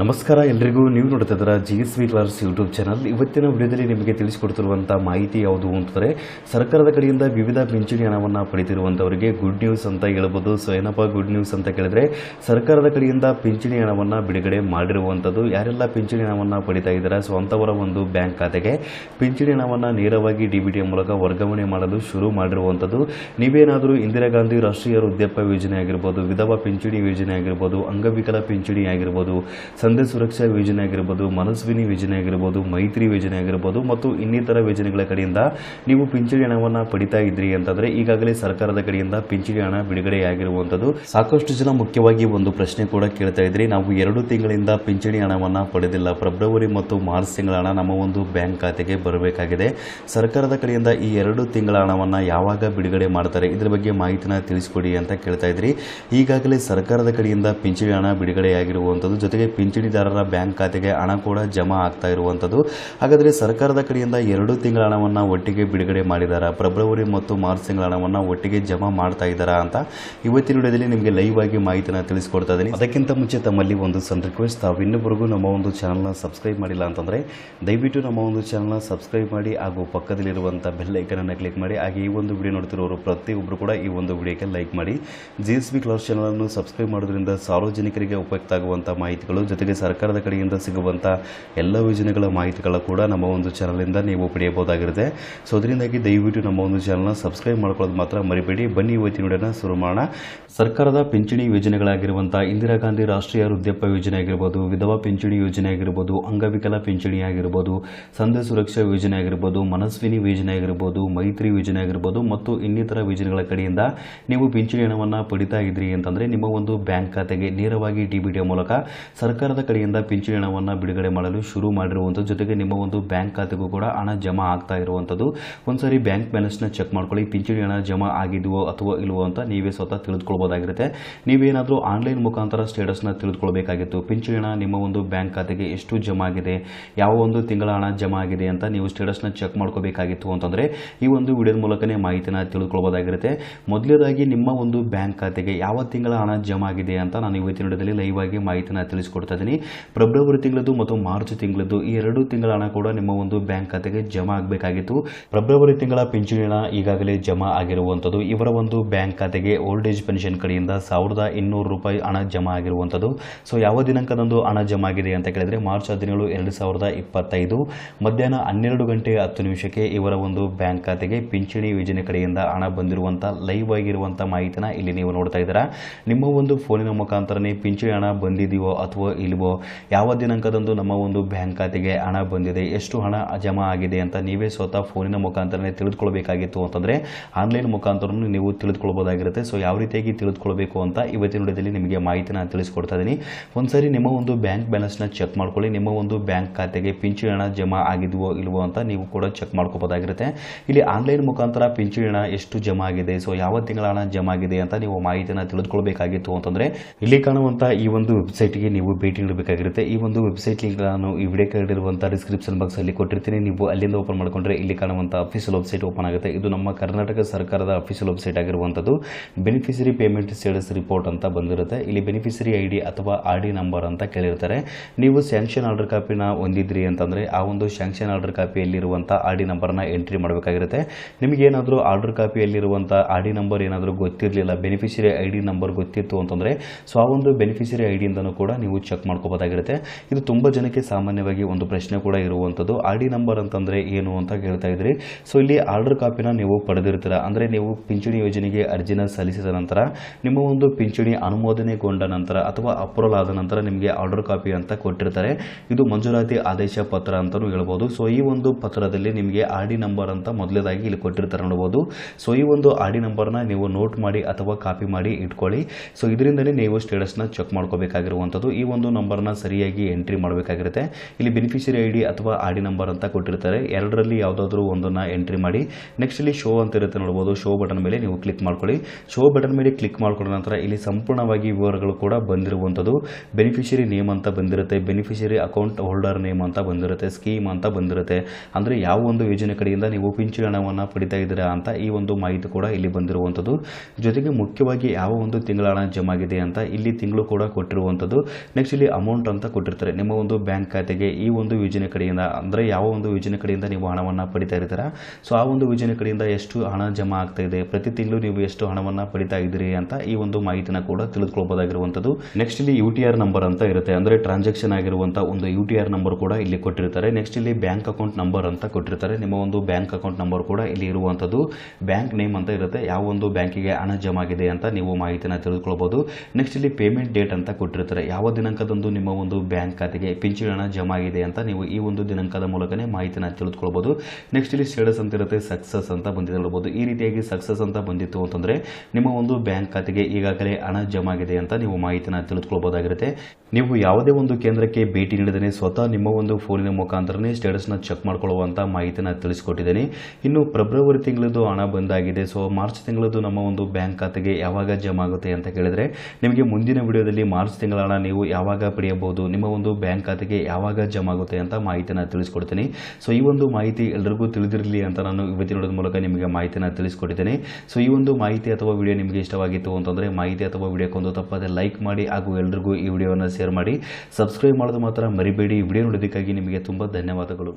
ನಮಸ್ಕಾರ, ಎಲ್ರಿಗೂ ನೀವು ನೋಡ್ತಿದ್ದೀರಾ G S V classes YouTube channel. ಇವತ್ತಿನ ವಿಡಿಯೋದಲ್ಲಿ ನಿಮಗೆ ತಿಳಿಸಿಕೊಡ್ತಿರುವಂಥ ಮಾಹಿತಿ ಯಾವುದು ಅಂತಂದರೆ, ಸರ್ಕಾರದ ಕಡೆಯಿಂದ ವಿವಿಧ ಪಿಂಚಣಿ ಹಣವನ್ನು ಪಡೆದಿರುವಂಥವರಿಗೆ ಗುಡ್ ನ್ಯೂಸ್ ಅಂತ ಹೇಳ್ಬೋದು. ಸೊ ಏನಪ್ಪ ಗುಡ್ ನ್ಯೂಸ್ ಅಂತ ಕೇಳಿದ್ರೆ, ಸರ್ಕಾರದ ಕಡೆಯಿಂದ ಪಿಂಚಣಿ ಹಣವನ್ನು ಬಿಡುಗಡೆ ಮಾಡಿರುವಂಥದ್ದು ಯಾರೆಲ್ಲ ಪಿಂಚಣಿ ಹಣವನ್ನು ಪಡಿತಾ ಇದ್ದಾರೆ? ಸೊ ಅಂಥವರ ಒಂದು ಬ್ಯಾಂಕ್ ಖಾತೆಗೆ ಪಿಂಚಣಿ ಹಣವನ್ನು ನೇರವಾಗಿ ಡಿ ಮೂಲಕ ವರ್ಗಾವಣೆ ಮಾಡಲು ಶುರು ಮಾಡಿರುವಂಥದ್ದು. ನೀವೇನಾದರೂ ಇಂದಿರಾ ಗಾಂಧಿ ರಾಷ್ಟ್ರೀಯ ವೃದ್ಧಾಪ್ಯ ಯೋಜನೆ ಆಗಿರ್ಬೋದು, ವಿಧವಾ ಪಿಂಚಣಿ ಯೋಜನೆ ಆಗಿರ್ಬೋದು, ಅಂಗವಿಕಲ ಪಿಂಚಣಿ ಆಗಿರ್ಬೋದು ಸಂಧ್ಯಾ ಸುರಕ್ಷಾ ಯೋಜನೆ ಆಗಿರ್ಬೋದು, ಮನಸ್ವಿನಿ ಯೋಜನೆ ಆಗಿರ್ಬೋದು, ಮೈತ್ರಿ ಯೋಜನೆ ಆಗಿರ್ಬೋದು ಮತ್ತು ಇನ್ನಿತರ ಯೋಜನೆಗಳ ಕಡೆಯಿಂದ ನೀವು ಪಿಂಚಣಿ ಹಣವನ್ನು ಪಡಿತಾ ಇದ್ರಿ ಅಂತಂದ್ರೆ ಈಗಾಗಲೇ ಸರ್ಕಾರದ ಕಡೆಯಿಂದ ಪಿಂಚಣಿ ಹಣ ಬಿಡುಗಡೆಯಾಗಿರುವಂಥದ್ದು ಸಾಕಷ್ಟು ಜನ ಮುಖ್ಯವಾಗಿ ಒಂದು ಪ್ರಶ್ನೆ ಕೂಡ ಕೇಳ್ತಾ ಇದ್ರಿ. ನಾವು ಎರಡು ತಿಂಗಳಿಂದ ಪಿಂಚಣಿ ಹಣವನ್ನು ಪಡೆದಿಲ್ಲ. ಫೆಬ್ರವರಿ ಮತ್ತು ಮಾರ್ಚ್ ತಿಂಗಳ ಹಣ ನಮ್ಮ ಒಂದು ಬ್ಯಾಂಕ್ ಖಾತೆಗೆ ಬರಬೇಕಾಗಿದೆ. ಸರ್ಕಾರದ ಕಡೆಯಿಂದ ಈ ಎರಡು ತಿಂಗಳ ಹಣವನ್ನು ಯಾವಾಗ ಬಿಡುಗಡೆ ಮಾಡ್ತಾರೆ? ಇದರ ಬಗ್ಗೆ ಮಾಹಿತಿನ ತಿಳಿಸ್ಕೊಡಿ ಅಂತ ಕೇಳ್ತಾ ಇದ್ರಿ. ಈಗಾಗಲೇ ಸರ್ಕಾರದ ಕಡೆಯಿಂದ ಪಿಂಚಣಿ ಹಣ ಬಿಡುಗಡೆಯಾಗಿರುವಂಥದ್ದು ಜೊತೆಗೆ ಪಿಂಚಣಿದಾರರ ಬ್ಯಾಂಕ್ ಖಾತೆಗೆ ಹಣ ಕೂಡ ಜಮಾ ಆಗ್ತಾ ಇರುವಂಥದ್ದು. ಹಾಗಾದರೆ ಸರ್ಕಾರದ ಕಡೆಯಿಂದ ಎರಡು ತಿಂಗಳ ಹಣವನ್ನು ಒಟ್ಟಿಗೆ ಬಿಡುಗಡೆ ಮಾಡಿದ್ದಾರೆ ಫೆಬ್ರವರಿ ಮತ್ತು ಮಾರ್ಚ್ ತಿಂಗಳ ಹಣವನ್ನು ಒಟ್ಟಿಗೆ ಜಮಾ ಮಾಡ್ತಾ ಇದ್ದಾರಾ ಅಂತ ಇವತ್ತಿನ ವಿಡಿಯೋದಲ್ಲಿ ನಿಮಗೆ ಲೈವ್ ಆಗಿ ಮಾಹಿತಿನ ತಿಳಿಸ್ಕೊಡ್ತಾ ಇದ್ದೀನಿ. ಅದಕ್ಕಿಂತ ಮುಂಚೆ ತಮ್ಮಲ್ಲಿ ಒಂದು ಸಣ್ಣ ರಿಕ್ವೆಸ್ಟ್ ತಾವು ಇನ್ನೊಬ್ಬರಿಗೂ ನಮ್ಮ ಒಂದು ಚಾನಲ್ನ ಸಬ್ಸ್ಕ್ರೈಬ್ ಮಾಡಿಲ್ಲ ಅಂತಂದರೆ ದಯವಿಟ್ಟು ನಮ್ಮ ಒಂದು ಚಾನಲ್ನ ಸಬ್ಸ್ಕ್ರೈಬ್ ಮಾಡಿ ಹಾಗೂ ಪಕ್ಕದಲ್ಲಿರುವಂಥ ಬೆಲ್ ಐಕನನ್ನು ಕ್ಲಿಕ್ ಮಾಡಿ. ಹಾಗೆ ಈ ಒಂದು ವಿಡಿಯೋ ನೋಡ್ತಿರೋರು ಪ್ರತಿಯೊಬ್ಬರು ಕೂಡ ಈ ಒಂದು ವಿಡಿಯೋಕ್ಕೆ ಲೈಕ್ ಮಾಡಿ. ಜಿ ಎಸ್ ಬಿ ಕ್ಲಾಸ್ ಚಾನಲನ್ನು ಸಬ್ಸ್ಕ್ರೈಬ್ ಮಾಡೋದ್ರಿಂದ ಸಾರ್ವಜನಿಕರಿಗೆ ಉಪಯುಕ್ತ ಆಗುವಂಥ ಮಾಹಿತಿಗಳು ಜೊತೆಗೆ ಸರ್ಕಾರದ ಕಡೆಯಿಂದ ಸಿಗುವಂಥ ಎಲ್ಲ ಯೋಜನೆಗಳ ಮಾಹಿತಿಗಳ ಕೂಡ ನಮ್ಮ ಒಂದು ಚಾನಲಿಂದ ನೀವು ಪಡೆಯಬಹುದಾಗಿರುತ್ತೆ. ಸೊ ಅದರಿಂದಾಗಿ ದಯವಿಟ್ಟು ನಮ್ಮ ಒಂದು ಚಾನಲ್ನ ಸಬ್ಸ್ಕ್ರೈಬ್ ಮಾಡ್ಕೊಳ್ಳೋದು ಮಾತ್ರ ಮರಿಬೇಡಿ. ಬನ್ನಿ ಇವತ್ತಿನ ವಿಡಿಯೋನ ಶುರು ಮಾಡೋಣ. ಸರ್ಕಾರದ ಪಿಂಚಣಿ ಯೋಜನೆಗಳಾಗಿರುವಂಥ ಇಂದಿರಾ ಗಾಂಧಿ ರಾಷ್ಟ್ರೀಯ ವೃದ್ಧಾಪ್ಯ ಯೋಜನೆ ಆಗಿರ್ಬೋದು, ವಿಧವಾ ಪಿಂಚಣಿ ಯೋಜನೆ ಆಗಿರ್ಬೋದು, ಅಂಗವಿಕಲ ಪಿಂಚಣಿ ಆಗಿರ್ಬೋದು, ಸಂಧೆ ಸುರಕ್ಷಾ ಯೋಜನೆ ಆಗಿರ್ಬೋದು, ಮನಸ್ವಿನಿ ಯೋಜನೆ ಆಗಿರ್ಬೋದು, ಮೈತ್ರಿ ಯೋಜನೆ ಆಗಿರ್ಬೋದು ಮತ್ತು ಇನ್ನಿತರ ಯೋಜನೆಗಳ ಕಡೆಯಿಂದ ನೀವು ಪಿಂಚಣಿ ಹಣವನ್ನು ಪಡಿತಾ ಇದ್ರಿ ಅಂತಂದರೆ ನಿಮ್ಮ ಒಂದು ಬ್ಯಾಂಕ್ ಖಾತೆಗೆ ನೇರವಾಗಿ ಡಿ ಮೂಲಕ ಸರ್ಕಾರ ಸರ್ಕಾರದ ಕಡೆಯಿಂದ ಪಿಂಚಣಿ ಹಣವನ್ನು ಬಿಡುಗಡೆ ಮಾಡಲು ಶುರು ಮಾಡಿರುವಂಥದ್ದು ಜೊತೆಗೆ ನಿಮ್ಮ ಒಂದು ಬ್ಯಾಂಕ್ ಖಾತೆಗೂ ಕೂಡ ಹಣ ಜಮಾ ಆಗ್ತಾ ಇರುವಂಥದ್ದು ಒಂದ್ಸರಿ ಬ್ಯಾಂಕ್ ಬ್ಯಾಲೆನ್ಸ್ನ ಚೆಕ್ ಮಾಡ್ಕೊಳ್ಳಿ, ಪಿಂಚಣಿ ಹಣ ಜಮಾ ಆಗಿದೆಯೋ ಅಥವಾ ಇಲ್ವೋ ಅಂತ ನೀವೇ ಸ್ವತಃ ತಿಳಿದುಕೊಳ್ಬೋದಾಗಿರುತ್ತೆ. ನೀವೇನಾದರೂ ಆನ್ಲೈನ್ ಮುಖಾಂತರ ಸ್ಟೇಟಸ್ನ ತಿಳಿದುಕೊಳ್ಬೇಕಾಗಿತ್ತು. ಪಿಂಚಣಿ ಹಣ ನಿಮ್ಮ ಒಂದು ಬ್ಯಾಂಕ್ ಖಾತೆಗೆ ಎಷ್ಟು ಜಮಾ ಆಗಿದೆ, ಯಾವ ಒಂದು ತಿಂಗಳ ಹಣ ಜಮಾ ಆಗಿದೆ ಅಂತ ನೀವು ಸ್ಟೇಟಸ್ನ ಚೆಕ್ ಮಾಡ್ಕೋಬೇಕಾಗಿತ್ತು ಅಂತಂದರೆ, ಈ ಒಂದು ವಿಡಿಯೋದ ಮೂಲಕನೇ ಮಾಹಿತಿನ ತಿಳಿದುಕೊಳ್ಬೋದಾಗಿರುತ್ತೆ. ಮೊದಲನೇದಾಗಿ ನಿಮ್ಮ ಒಂದು ಬ್ಯಾಂಕ್ ಖಾತೆಗೆ ಯಾವ ತಿಂಗಳ ಹಣ ಜಮಾ ಆಗಿದೆ ಅಂತ ನಾನು ಇವತ್ತಿನ ವಿಡಿಯೋದಲ್ಲಿ ಲೈವ್ ಆಗಿ ಮಾಹಿತಿನ ತಿಳಿಸ್ಕೊಡ್ತಾ ಇದ್ದೀನಿ ಫೆಬ್ರವರಿ ತಿಂಗಳದ್ದು ಮತ್ತು ಮಾರ್ಚ್ ತಿಂಗಳದ್ದು, ಈ ಎರಡು ತಿಂಗಳ ಹಣ ಕೂಡ ನಿಮ್ಮ ಒಂದು ಬ್ಯಾಂಕ್ ಖಾತೆಗೆ ಜಮಾ ಆಗಬೇಕಾಗಿತ್ತು. ಫೆಬ್ರವರಿ ತಿಂಗಳ ಪಿಂಚಣಿ ಹಣ ಈಗಾಗಲೇ ಜಮಾ ಆಗಿರುವಂಥದ್ದು. ಇವರ ಒಂದು ಬ್ಯಾಂಕ್ ಖಾತೆಗೆ ಓಲ್ಡ್ ಏಜ್ ಪೆನ್ಷನ್ ಕಡೆಯಿಂದ ಸಾವಿರದ ಇನ್ನೂರು ರೂಪಾಯಿ ಹಣ ಜಮಾ ಆಗಿರುವಂಥದ್ದು. ಸೊ, ಯಾವ ದಿನಾಂಕದಂದು ಹಣ ಜಮಾ ಆಗಿದೆ ಅಂತ ಕೇಳಿದ್ರೆ, ಮಾರ್ಚ್ ಹದಿನೇಳು, ಎರಡು ಸಾವಿರದ ಇಪ್ಪತ್ತೈದು ಮಧ್ಯಾಹ್ನ ಹನ್ನೆರಡು ಗಂಟೆ ಹತ್ತು ನಿಮಿಷಕ್ಕೆ ಇವರ ಒಂದು ಬ್ಯಾಂಕ್ ಖಾತೆಗೆ ಪಿಂಚಣಿ ಯೋಜನೆ ಕಡೆಯಿಂದ ಹಣ ಬಂದಿರುವಂಥ, ಲೈವ್ ಆಗಿರುವಂಥ ಮಾಹಿತಿನ ಇಲ್ಲಿ ನೀವು ನೋಡ್ತಾ ಇದ್ದೀರಾ. ನಿಮ್ಮ ಒಂದು ಫೋನಿನ ಮುಖಾಂತರನೇ ಪಿಂಚಣಿ ಹಣ ಬಂದಿದೆಯೋ ಅಥವಾ ಇಲ್ವೋ ಯಾವ ದಿನಾಂಕದಂದು ನಮ್ಮ ಒಂದು ಬ್ಯಾಂಕ್ ಖಾತೆಗೆ ಹಣ ಬಂದಿದೆ? ಎಷ್ಟು ಹಣ ಜಮಾ ಆಗಿದೆ ಅಂತ ನೀವೇ ಸ್ವತಃ ಫೋನಿನ ಮುಖಾಂತರನೇ ತಿಳಿದುಕೊಳ್ಬೇಕಾಗಿತ್ತು ಅಂತಂದರೆ ಆನ್ಲೈನ್ ಮುಖಾಂತರ ನೀವು ತಿಳಿದುಕೊಳ್ಬೋದಾಗಿರುತ್ತೆ ಸೊ ಯಾವ ರೀತಿಯಾಗಿ ತಿಳಿದುಕೊಳ್ಬೇಕು ಅಂತ ಇವತ್ತಿನ ವಿಡಿಯೋದಲ್ಲಿ ನಿಮಗೆ ಮಾಹಿತಿನ ತಿಳಿಸ್ಕೊಡ್ತಾ ಇದ್ದೀನಿ. ಒಂದ್ಸರಿ ನಿಮ್ಮ ಒಂದು ಬ್ಯಾಂಕ್ ಬ್ಯಾಲೆನ್ಸ್ನ ಚೆಕ್ ಮಾಡ್ಕೊಳ್ಳಿ. ನಿಮ್ಮ ಒಂದು ಬ್ಯಾಂಕ್ ಖಾತೆಗೆ ಪಿಂಚಣಿ ಹಣ ಜಮಾ ಆಗಿದೆಯೋ ಇಲ್ವೋ ಅಂತ ನೀವು ಕೂಡ ಚೆಕ್ ಮಾಡ್ಕೋಬೋದಾಗಿರುತ್ತೆ ಇಲ್ಲಿ ಆನ್ಲೈನ್ ಮುಖಾಂತರ ಪಿಂಚಣಿ ಹಣ ಎಷ್ಟು ಜಮಾ ಆಗಿದೆ? ಸೊ ಯಾವ ತಿಂಗಳ ಹಣ ಜಮಾ ಆಗಿದೆ ಅಂತ ನೀವು ಮಾಹಿತಿನ ತಿಳಿದುಕೊಳ್ಬೇಕಾಗಿತ್ತು ಅಂತಂದರೆ ಇಲ್ಲಿ ಕಾಣುವಂಥ ಈ ಒಂದು ವೆಬ್ಸೈಟ್ಗೆ ನೀವು ಭೇಟಿ ನೀಡಬೇಕಾಗಿರುತ್ತೆ ಈ ಒಂದು ವೆಬ್ಸೈಟ್ ಲಿಂಕ್ ನಾನು ಈ ವಿಡಿಯೋ ಕೆಳಗಿರುವಂಥ ಡಿಸ್ಕ್ರಿಪ್ಷನ್ ಬಾಕ್ಸ್ ಅಲ್ಲಿ ಕೊಟ್ಟಿರ್ತೀನಿ. ನೀವು ಅಲ್ಲಿಂದ ಓಪನ್ ಮಾಡಿಕೊಂಡ್ರೆ ಇಲ್ಲಿ ಕಾಣುವಂತಹ ಅಫಿಷಿಯಲ್ ವೆಬ್ಸೈಟ್ ಓಪನ್ ಆಗುತ್ತೆ. ಇದು ನಮ್ಮ ಕರ್ನಾಟಕ ಸರ್ಕಾರದ ಅಫಿಷಿಯಲ್ ವೆಬ್ಸೈಟ್ ಆಗಿರುವಂಥದ್ದು. ಬೆನಿಫಿಷರಿ ಪೇಮೆಂಟ್ ಸ್ಟೇಟಸ್ ರಿಪೋರ್ಟ್ ಅಂತ ಬಂದಿರುತ್ತೆ. ಇಲ್ಲಿ ಬೆನಿಫಿಷರಿ ಐ ಅಥವಾ ಆರ್ ಡಿ ನಂಬರ್ ಅಂತ ಕೇಳಿರ್ತಾರೆ. ನೀವು ಸ್ಯಾಂಕ್ಷನ್ ಆರ್ಡರ್ ಕಾಪಿನ ಹೊಂದಿದ್ರಿ ಅಂತಂದ್ರೆ ಆ ಒಂದು ಸ್ಯಾಂಕ್ಷನ್ ಆರ್ಡರ್ ಕಾಪಿಯಲ್ಲಿರುವಂಥ ಆರ್ ಡಿ ನಂಬರ್ನ ಎಂಟ್ರಿ ಮಾಡಬೇಕಾಗಿರುತ್ತೆ. ನಿಮಗೆ ಏನಾದರೂ ಆರ್ಡರ್ ಕಾಪಿಯಲ್ಲಿರುವಂಥ ಆರ್ ಡಿ ನಂಬರ್ ಏನಾದರೂ ಗೊತ್ತಿರಲಿಲ್ಲ ಬೆನಿಫಿಷರಿ ಐ ಡಿ ನಂಬರ್ ಗೊತ್ತಿತ್ತು ಅಂತಂದ್ರೆ, ಸೊ ಆ ಒಂದು ಬೆನಿಫಿಷರಿ ಐ ಡಿಯಿಂದನೂ ಕೂಡ ನೀವು ಚೆಕ್ ಮಾಡ್ಕೋಬೋದಾಗಿರುತ್ತೆ. ಇದು ತುಂಬ ಜನಕ್ಕೆ ಸಾಮಾನ್ಯವಾಗಿ ಒಂದು ಪ್ರಶ್ನೆ ಕೂಡ ಇರುವಂಥದ್ದು ಆರ್ ಡಿ ನಂಬರ್ ಅಂತಂದರೆ ಏನು ಅಂತ ಕೇಳ್ತಾ ಇದ್ರಿ. ಸೊ ಇಲ್ಲಿ ಆರ್ಡರ್ ಕಾಪಿನ ನೀವು ಪಡೆದಿರ್ತೀರ. ಅಂದರೆ ನೀವು ಪಿಂಚಣಿ ಯೋಜನೆಗೆ ಅರ್ಜಿನ ಸಲ್ಲಿಸಿದ ನಂತರ, ನಿಮ್ಮ ಒಂದು ಪಿಂಚಣಿ ಅನುಮೋದನೆಗೊಂಡ ನಂತರ ಅಥವಾ ಅಪ್ರೂವಲ್ ಆದ ನಂತರ ನಿಮಗೆ ಆರ್ಡರ್ ಕಾಪಿ ಅಂತ ಕೊಟ್ಟಿರ್ತಾರೆ. ಇದು ಮಂಜೂರಾತಿ ಆದೇಶ ಪತ್ರ ಅಂತಲೂ ಹೇಳ್ಬೋದು. ಸೊ ಈ ಒಂದು ಪತ್ರದಲ್ಲಿ ನಿಮಗೆ ಆರ್ ಡಿ ನಂಬರ್ ಅಂತ ಮೊದಲೇದಾಗಿ ಇಲ್ಲಿ ಕೊಟ್ಟಿರ್ತಾರೆ ನೋಡ್ಬೋದು. ಸೊ ಈ ಒಂದು ಆರ್ ಡಿ ನಂಬರ್ನ ನೀವು ನೋಟ್ ಮಾಡಿ ಅಥವಾ ಕಾಪಿ ಮಾಡಿ ಇಟ್ಕೊಳ್ಳಿ. ಸೊ ಇದರಿಂದಲೇ ನೀವು ಸ್ಟೇಟಸ್ನ ಚೆಕ್ ಮಾಡ್ಕೋಬೇಕಾಗಿರುವಂಥದ್ದು ಈ ಒಂದು ನಂಬರ್ನ ಸರಿಯಾಗಿ ಎಂಟ್ರಿ ಮಾಡಬೇಕಾಗಿರುತ್ತೆ. ಇಲ್ಲಿ ಬೆನಿಫಿಷರಿ ಐ ಡಿ ಅಥವಾ ಆರ್ ಡಿ ನಂಬರ್ ಅಂತ ಕೊಟ್ಟಿರ್ತಾರೆ. ಎರಡರಲ್ಲಿ ಯಾವುದಾದ್ರೂ ಒಂದನ್ನು ಎಂಟ್ರಿ ಮಾಡಿ. ನೆಕ್ಸ್ಟ್ ಇಲ್ಲಿ ಶೋ ಅಂತ ಇರುತ್ತೆ ನೋಡ್ಬೋದು. ಶೋ ಬಟನ್ ಮೇಲೆ ನೀವು ಕ್ಲಿಕ್ ಮಾಡ್ಕೊಳ್ಳಿ. ಶೋ ಬಟನ್ ಮೇಲೆ ಕ್ಲಿಕ್ ಮಾಡ್ಕೊಂಡ ನಂತರ ಇಲ್ಲಿ ಸಂಪೂರ್ಣವಾಗಿ ವಿವರಗಳು ಕೂಡ ಬಂದಿರುವಂಥದ್ದು. ಬೆನಿಫಿಷರಿ ನೇಮ್ ಅಂತ ಬಂದಿರುತ್ತೆ. ಬೆನಿಫಿಷರಿ ಅಕೌಂಟ್ ಹೋಲ್ಡರ್ ನೇಮ್ ಅಂತ ಬಂದಿರುತ್ತೆ. ಸ್ಕೀಮ್ ಅಂತ ಬಂದಿರುತ್ತೆ. ಅಂದರೆ ಯಾವ ಒಂದು ಯೋಜನೆ ಕಡೆಯಿಂದ ನೀವು ಪಿಂಚಣಿ ಹಣವನ್ನು ಪಡಿತಾ ಇದ್ದೀರಾ ಅಂತ ಈ ಒಂದು ಮಾಹಿತಿ ಕೂಡ ಇಲ್ಲಿ ಬಂದಿರುವಂಥದ್ದು. ಜೊತೆಗೆ ಮುಖ್ಯವಾಗಿ ಯಾವ ಒಂದು ತಿಂಗಳ ಹಣ ಜಮಾಗಿದೆ ಅಂತ ಇಲ್ಲಿ ತಿಂಗಳು ಕೂಡ ಕೊಟ್ಟಿರುವಂಥದ್ದು. ನೆಕ್ಸ್ಟ್ ಇಲ್ಲಿ ಅಮೌಂಟ್ ಅಂತ ಕೊಟ್ಟಿರ್ತಾರೆ. ನಿಮ್ಮ ಒಂದು ಬ್ಯಾಂಕ್ ಖಾತೆಗೆ ಈ ಒಂದು ಯೋಜನೆ ಕಡೆಯಿಂದ, ಅಂದರೆ ಯಾವ ಒಂದು ಯೋಜನೆ ಕಡೆಯಿಂದ ನೀವು ಹಣವನ್ನು ಪಡಿತಾ ಇರ್ತೀರ? ಸೊ ಆ ಒಂದು ಯೋಜನೆ ಕಡೆಯಿಂದ ಎಷ್ಟು ಹಣ ಜಮಾ ಆಗ್ತಾ ಇದೆ? ಪ್ರತಿ ತಿಂಗಳು ನೀವು ಎಷ್ಟು ಹಣವನ್ನು ಪಡಿತಾ ಇದ್ದೀರಿ ಅಂತ ಈ ಒಂದು ಮಾಹಿತಿನ ಕೂಡ ತಿಳಿದುಕೊಳ್ಬೋದಾಗಿರುವಂಥದ್ದು. ನೆಕ್ಸ್ಟ್ ಇಲ್ಲಿ ಯು ಟಿ ಆರ್ ನಂಬರ್ ಅಂತ ಇರುತ್ತೆ. ಅಂದರೆ ಟ್ರಾನ್ಸಾಕ್ಷನ್ ಆಗಿರುವಂಥ ಒಂದು ಯು ಟಿ ಆರ್ ನಂಬರ್ ಕೂಡ ಇಲ್ಲಿ ಕೊಟ್ಟಿರ್ತಾರೆ. ನೆಕ್ಸ್ಟ್ ಇಲ್ಲಿ ಬ್ಯಾಂಕ್ ಅಕೌಂಟ್ ನಂಬರ್ ಅಂತ ಕೊಟ್ಟಿರ್ತಾರೆ. ನಿಮ್ಮ ಒಂದು ಬ್ಯಾಂಕ್ ಅಕೌಂಟ್ ನಂಬರ್ ಕೂಡ ಇಲ್ಲಿ ಇರುವಂಥದ್ದು. ಬ್ಯಾಂಕ್ ನೇಮ್ ಅಂತ ಇರುತ್ತೆ. ಯಾವ ಒಂದು ಬ್ಯಾಂಕಿಗೆ ಹಣ ಜಮಾ ಆಗಿದೆ ಅಂತ ನೀವು ಮಾಹಿತಿನ ತಿಳಿದುಕೊಳ್ಬೋದು. ನೆಕ್ಸ್ಟ್ ಇಲ್ಲಿ ಪೇಮೆಂಟ್ ಡೇಟ್ ಅಂತ ಕೊಟ್ಟಿರ್ತಾರೆ. ಯಾವ ದಿನಾಂಕದಂದು ನಿಮ್ಮ ಒಂದು ಬ್ಯಾಂಕ್ ಖಾತೆಗೆ ಪಿಂಚಣಿ ಹಣ ಜಮಾ ಆಗಿದೆ ಅಂತ ನೀವು ಈ ಒಂದು ದಿನಾಂಕದ ಮೂಲಕನೇ ಮಾಹಿತಿನ ತಿಳಿದುಕೊಳ್ಬೋದು ನೆಕ್ಸ್ಟ್ ಇಲ್ಲಿ ಸ್ಟೇಟಸ್ ಅಂತ ಇರುತ್ತೆ ಸಕ್ಸಸ್ ಅಂತ ಬಂದಿದೆ ಹೇಳ್ಬೋದು. ಈ ರೀತಿಯಾಗಿ ಸಕ್ಸಸ್ ಅಂತ ಬಂದಿತ್ತು ಅಂತಂದರೆ ನಿಮ್ಮ ಒಂದು ಬ್ಯಾಂಕ್ ಖಾತೆಗೆ ಈಗಾಗಲೇ ಹಣ ಜಮಾ ಆಗಿದೆ ಅಂತ ನೀವು ಮಾಹಿತಿನ ತಿಳಿದುಕೊಳ್ಬೋದಾಗಿರುತ್ತೆ ನೀವು ಯಾವುದೇ ಒಂದು ಕೇಂದ್ರಕ್ಕೆ ಭೇಟಿ ನೀಡಿದರೆ ಸ್ವತಃ ನಿಮ್ಮ ಒಂದು ಫೋನಿನ ಮುಖಾಂತರನೇ ಸ್ಟೇಟಸ್ನ ಚೆಕ್ ಮಾಡ್ಕೊಳ್ಳುವಂಥ ಮಾಹಿತಿನ ತಿಳಿಸ್ಕೊಟ್ಟಿದ್ದೀನಿ. ಇನ್ನು ಫೆಬ್ರವರಿ ತಿಂಗಳದ್ದು ಹಣ ಬಂದಾಗಿದೆ. ಸೊ, ಮಾರ್ಚ್ ತಿಂಗಳದ್ದು ನಮ್ಮ ಒಂದು ಬ್ಯಾಂಕ್ ಖಾತೆಗೆ ಯಾವಾಗ ಜಮಾ ಆಗುತ್ತೆ ಅಂತ ಕೇಳಿದರೆ, ನಿಮಗೆ ಮುಂದಿನ ವಿಡಿಯೋದಲ್ಲಿ ಮಾರ್ಚ್ ತಿಂಗಳ ಹಣ ನೀವು ಯಾವಾಗ ಪಡೆಯಬಹುದು, ನಿಮ್ಮ ಒಂದು ಬ್ಯಾಂಕ್ ಖಾತೆಗೆ ಯಾವಾಗ ಜಮಾ ಆಗುತ್ತೆ ಅಂತ ಮಾಹಿತಿನ ತಿಳಿಸ್ಕೊಡ್ತೀನಿ. ಸೊ, ಈ ಒಂದು ಮಾಹಿತಿ ಎಲ್ಲರಿಗೂ ತಿಳಿದಿರಲಿ ಅಂತ ನಾನು ಇವತ್ತಿನ ಮೂಲಕ ನಿಮಗೆ ಮಾಹಿತಿನ ತಿಳಿಸ್ಕೊಟ್ಟಿದ್ದೇನೆ. ಸೊ, ಈ ಒಂದು ಮಾಹಿತಿ ಅಥವಾ ವಿಡಿಯೋ ನಿಮಗೆ ಇಷ್ಟವಾಗಿತ್ತು ಅಂತಂದರೆ, ಮಾಹಿತಿ ಅಥವಾ ವಿಡಿಯೋಕ್ಕೊಂದು ತಪ್ಪದೆ ಲೈಕ್ ಮಾಡಿ ಹಾಗೂ ಎಲ್ರಿಗೂ ಈ ವಿಡಿಯೋವನ್ನು ಶೇರ್ ಮಾಡಿ. ಸಬ್ಸ್ಕ್ರೈಬ್ ಮಾಡೋದು ಮಾತ್ರ ಮರಿಬೇಡಿ. ವಿಡಿಯೋ ನೋಡೋದಕ್ಕಾಗಿ ನಿಮಗೆ ತುಂಬ ಧನ್ಯವಾದಗಳು.